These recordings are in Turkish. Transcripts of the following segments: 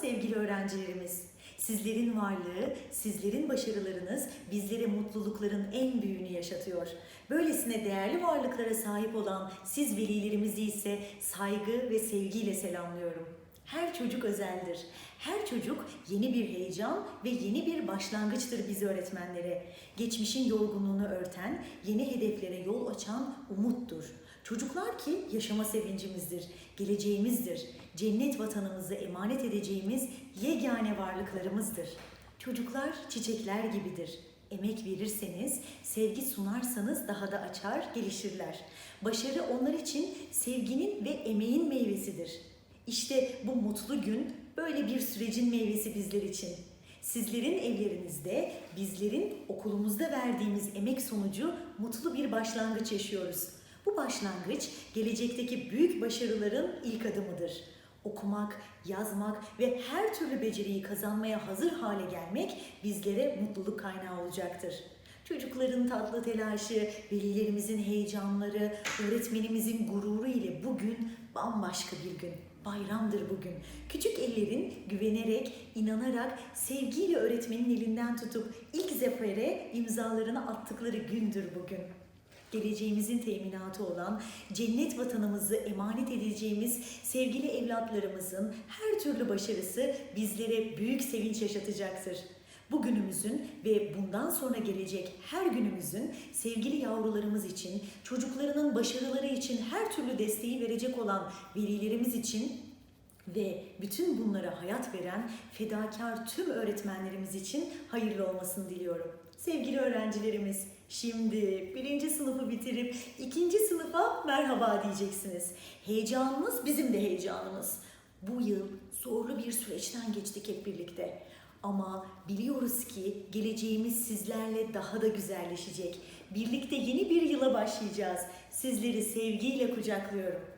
sevgili öğrencilerimiz. Sizlerin varlığı, sizlerin başarılarınız bizlere mutlulukların en büyüğünü yaşatıyor. Böylesine değerli varlıklara sahip olan siz velilerimizi ise saygı ve sevgiyle selamlıyorum. Her çocuk özeldir. Her çocuk yeni bir heyecan ve yeni bir başlangıçtır biz öğretmenlere. Geçmişin yorgunluğunu örten, yeni hedeflere yol açan umuttur. Çocuklar ki yaşama sevincimizdir, geleceğimizdir. Cennet vatanımızı emanet edeceğimiz yegane varlıklarımızdır. Çocuklar çiçekler gibidir. Emek verirseniz, sevgi sunarsanız daha da açar, gelişirler. Başarı onlar için sevginin ve emeğin meyvesidir. İşte bu mutlu gün böyle bir sürecin meyvesi bizler için. Sizlerin evlerinizde, bizlerin okulumuzda verdiğimiz emek sonucu mutlu bir başlangıç yaşıyoruz. Bu başlangıç gelecekteki büyük başarıların ilk adımıdır. Okumak, yazmak ve her türlü beceriyi kazanmaya hazır hale gelmek bizlere mutluluk kaynağı olacaktır. Çocukların tatlı telaşı, velilerimizin heyecanları, öğretmenimizin gururu ile bugün bambaşka bir gün. Bayramdır bugün. Küçük ellerin güvenerek, inanarak, sevgiyle öğretmenin elinden tutup ilk zafere imzalarını attıkları gündür bugün geleceğimizin teminatı olan cennet vatanımızı emanet edeceğimiz sevgili evlatlarımızın her türlü başarısı bizlere büyük sevinç yaşatacaktır. Bugünümüzün ve bundan sonra gelecek her günümüzün sevgili yavrularımız için, çocuklarının başarıları için her türlü desteği verecek olan velilerimiz için ve bütün bunlara hayat veren fedakar tüm öğretmenlerimiz için hayırlı olmasını diliyorum. Sevgili öğrencilerimiz, şimdi birinci sınıfı bitirip ikinci sınıfa merhaba diyeceksiniz. Heyecanınız bizim de heyecanımız. Bu yıl zorlu bir süreçten geçtik hep birlikte. Ama biliyoruz ki geleceğimiz sizlerle daha da güzelleşecek. Birlikte yeni bir yıla başlayacağız. Sizleri sevgiyle kucaklıyorum.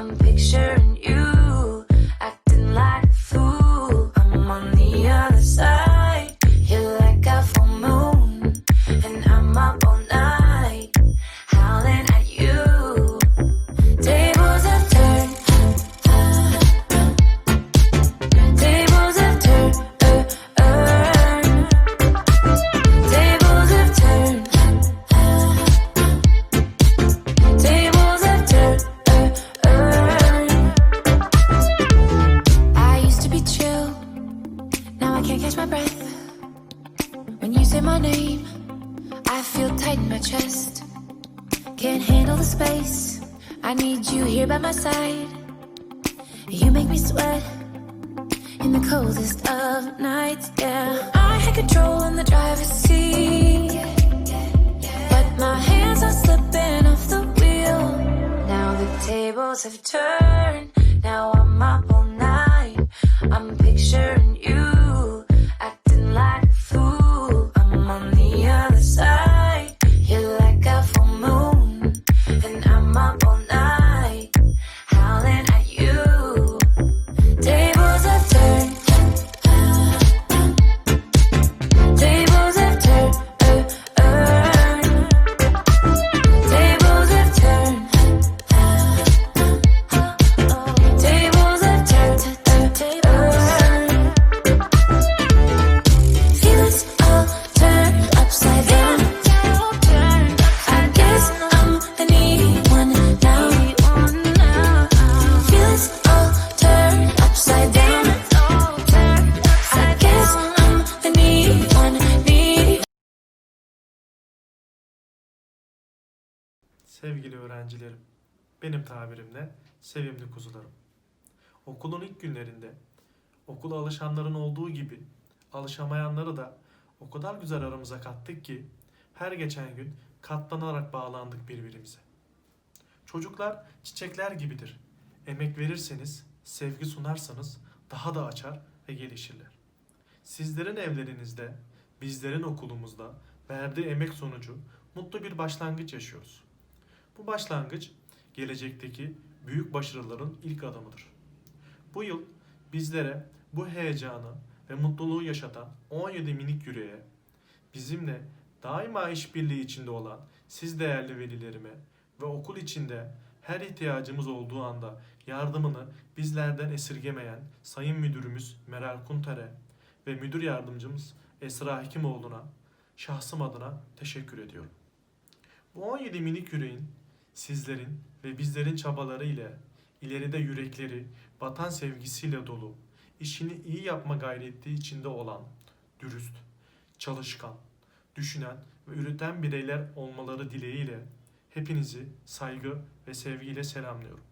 I'm picturing öğrencilerim, benim tabirimle sevimli kuzularım. okulun ilk günlerinde okula alışanların olduğu gibi alışamayanları da o kadar güzel aramıza kattık ki her geçen gün katlanarak bağlandık birbirimize. Çocuklar çiçekler gibidir. Emek verirseniz, sevgi sunarsanız daha da açar ve gelişirler. Sizlerin evlerinizde, bizlerin okulumuzda verdiği emek sonucu mutlu bir başlangıç yaşıyoruz. Bu başlangıç gelecekteki büyük başarıların ilk adımıdır. Bu yıl bizlere bu heyecanı ve mutluluğu yaşatan 17 minik yüreğe, bizimle daima işbirliği içinde olan siz değerli velilerime ve okul içinde her ihtiyacımız olduğu anda yardımını bizlerden esirgemeyen Sayın Müdürümüz Meral Kunter'e ve Müdür Yardımcımız Esra Hekimoğlu'na şahsım adına teşekkür ediyorum. Bu 17 minik yüreğin sizlerin ve bizlerin çabaları ile ileride yürekleri vatan sevgisiyle dolu, işini iyi yapma gayreti içinde olan, dürüst, çalışkan, düşünen ve üreten bireyler olmaları dileğiyle hepinizi saygı ve sevgiyle selamlıyorum.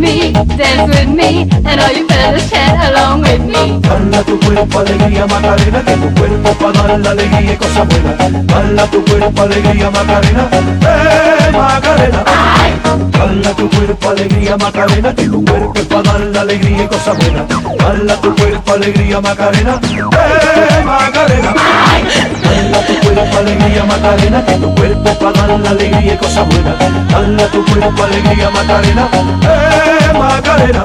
With me, dance with me, and all you fellas chat along with me. Dala tu cuerpo alegría Macarena, que tu cuerpo para dar la alegría y cosas buenas. Dala tu cuerpo alegría Macarena, eh Macarena. Dala tu cuerpo alegría Macarena, que tu cuerpo para dar la alegría y cosas buenas. Dala tu cuerpo alegría Macarena, eh Macarena. Dala tu cuerpo alegría Macarena, que tu cuerpo para dar la alegría y cosas buenas. Dala tu cuerpo alegría Macarena, eh Macarena.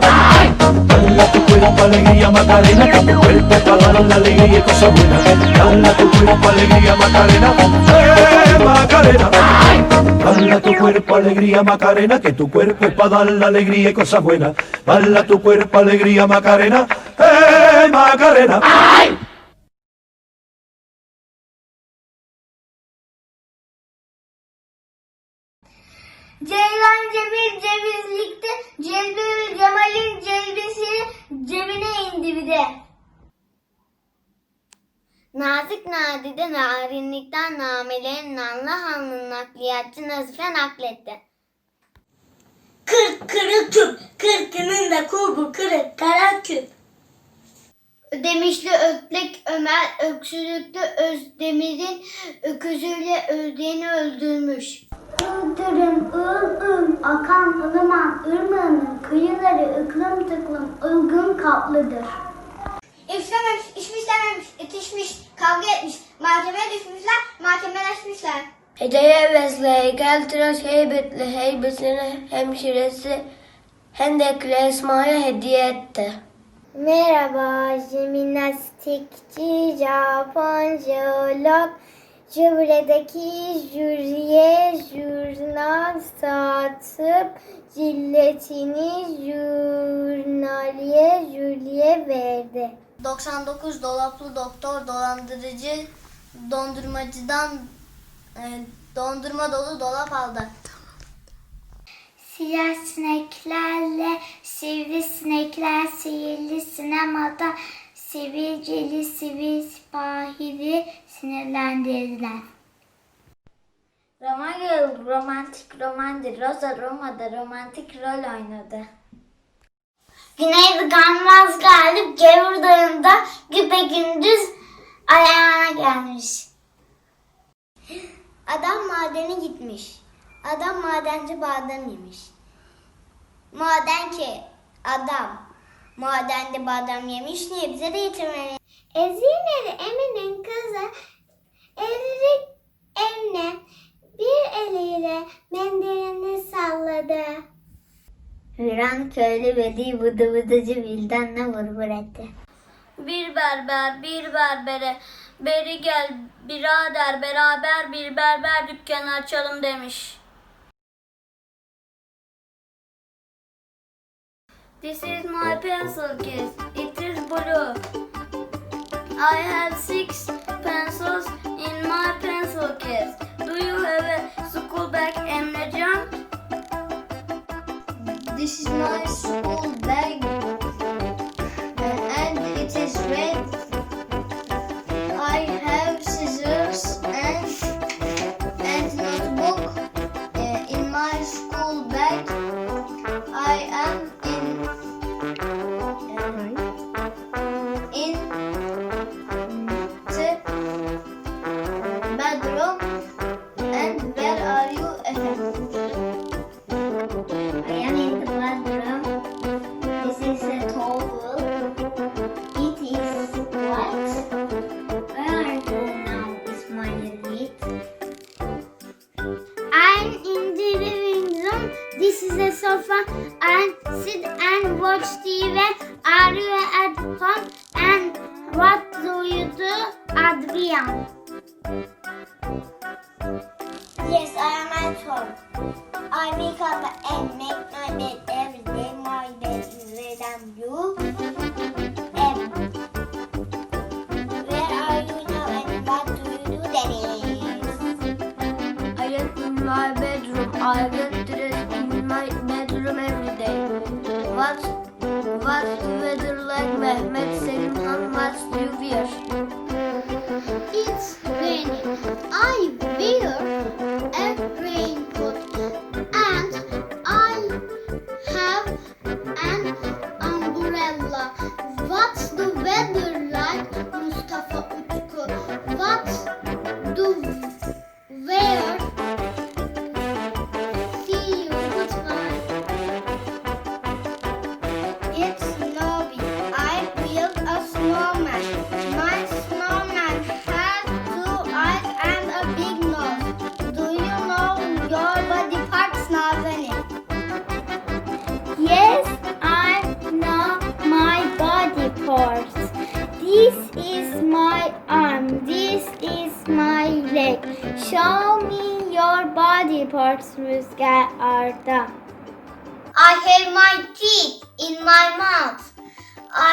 Dala tu cuerpo alegría Macarena, que tu cuerpo para dar la alegría y cosas buenas. Dala tu cuerpo alegría Macarena, eh Macarena. Dala tu cuerpo alegría Macarena, que tu cuerpo es para dar la alegría y cosas buenas. Dala tu cuerpo alegría Macarena, eh Macarena. Ceylan Cemil cevizlikte Cemil Cemal'in celbesini cebine indi bir de. Nazik nadide narinlikten namelerin nanlı hanlı nakliyatçı Nazife nakletti. Kırk kırık küp, kırkının da kurbu kırık kara küp. Ödemişli Ötlek Ömer öksürüklü Özdemir'in öküzüyle Özdeğini öldürmüş. Yıldırım ıl ıl akan ılıman ırmağının kıyıları ıklım tıklım ılgın kaplıdır. İşlememiş, işmişlememiş, itişmiş, kavga etmiş, mahkemeye düşmüşler, mahkemeleşmişler. Hediye hevesli heykel tıraş heybetli heybesini hemşiresi Hendekli Esma'ya hediye etti. Merhaba, jimnastikçi, Japoncolog, Jübredeki jüriye jurnal satıp cilletini jurnaliye jüriye verdi. 99 dolaplı doktor dolandırıcı dondurmacıdan e, dondurma dolu dolap aldı. Siyah sineklerle sivrisinekler sihirli sinemada sivilceli sivil sipahiri sinirlendirdiler. Romagül romantik romandır. Rosa Roma'da romantik rol oynadı. Güney Ganmaz Galip Gevur Dağı'nda güpe gündüz ayağına gelmiş. Adam madene gitmiş. Adam madenci badem yemiş. Maden ki adam madende badem yemiş niye bize de getirmeli? Ezine'de Emin'in kızı Erik Emine bir eliyle mendilini salladı. Hüran köylü Veli vıdı vıdıcı Vildan'la vır vır etti. Bir berber bir berbere beri gel birader beraber bir berber dükkanı açalım demiş. This is my pencil case. It is blue. I have six pencils in my pencil case. Do you have a school bag, Emrecan? This is my school bag Adrian? Yes, I am at home. I wake up and make my bed every day. My bed is red and blue. And where are you now and what do you do, Dennis? I am in my bedroom. I get dressed in my bedroom every day. What what weather like Mehmet Selim Han what do you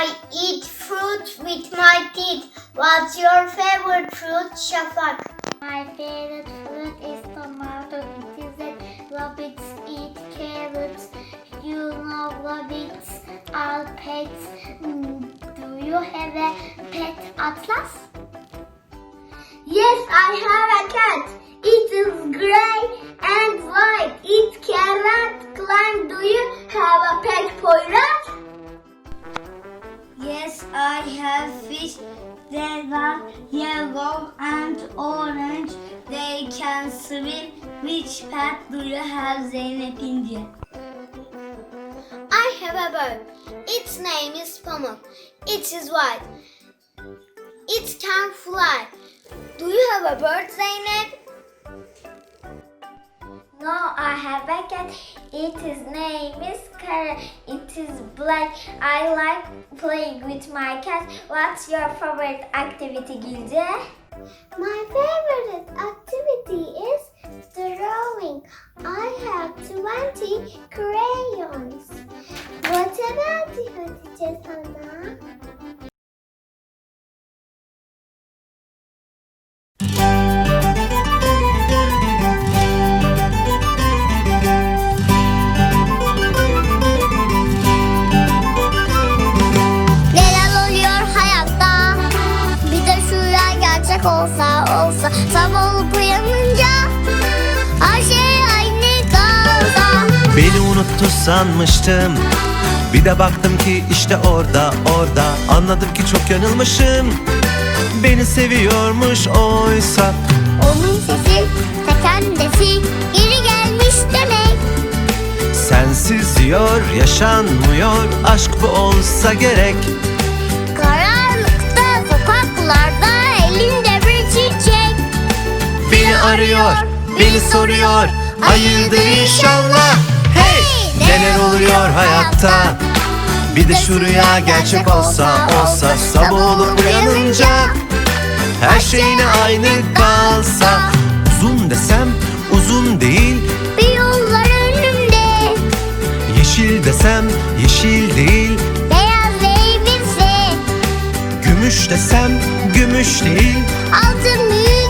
I eat fruit with my teeth. What's your favorite fruit, Shafak? My favorite fruit is tomato. It is a rabbits eat carrots. You know rabbits are pets. Mm, Do you have a pet atlas? Yes, I have a cat. It is gray and white. It cannot climb. Do you have a pet Poyraz? Yes, I have fish. They are yellow and orange. They can swim. Which pet do you have, Zeynep India? I have a bird. Its name is Pamuk. It is white. It can fly. Do you have a bird, Zeynep? No, I have a cat. Its name is Kara. It is black. I like playing with my cat. What's your favorite activity, Gülce? My favorite activity is drawing. I have 20 crayons. What about you, Hatice Sana? Gerçek olsa olsa Sabah olup uyanınca Her şey aynı kalsa Beni unuttu sanmıştım. Bir de baktım ki işte orada orada. Anladım ki çok yanılmışım. Beni seviyormuş oysa. Onun sesi ta kendisi Geri gelmiş demek. Sensiz diyor yaşanmıyor. Aşk bu olsa gerek arıyor, beni soruyor. Hayırdır inşallah. Hey! Neler oluyor hayatta? Bir de şu rüya gerçek olsa olsa Sabah olup uyanınca. Her şeyine aynı kalsa Uzun desem uzun değil. Bir yollar önümde. Yeşil desem yeşil değil. Beyaz elbise Gümüş desem gümüş değil. Altın yüzükler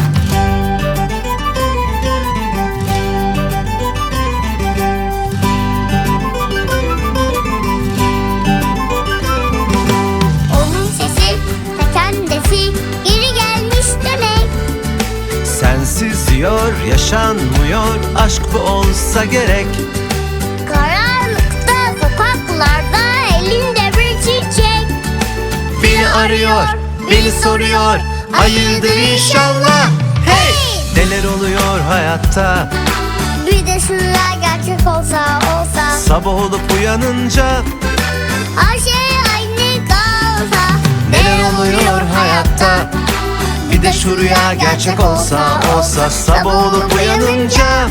Sensiz diyor yaşanmıyor. Aşk bu olsa gerek. Karanlıkta sokaklarda elinde bir çiçek. Beni arıyor, beni soruyor. Hayırdır inşallah. Hey! Neler oluyor hayatta? Bir de şu rüya gerçek olsa olsa. Sabah olup uyanınca Her şey aynı kalsa. Neler oluyor hayatta De şu rüya gerçek olsa olsa Sabah olup uyanınca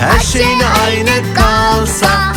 Her şeyine aynı kalsa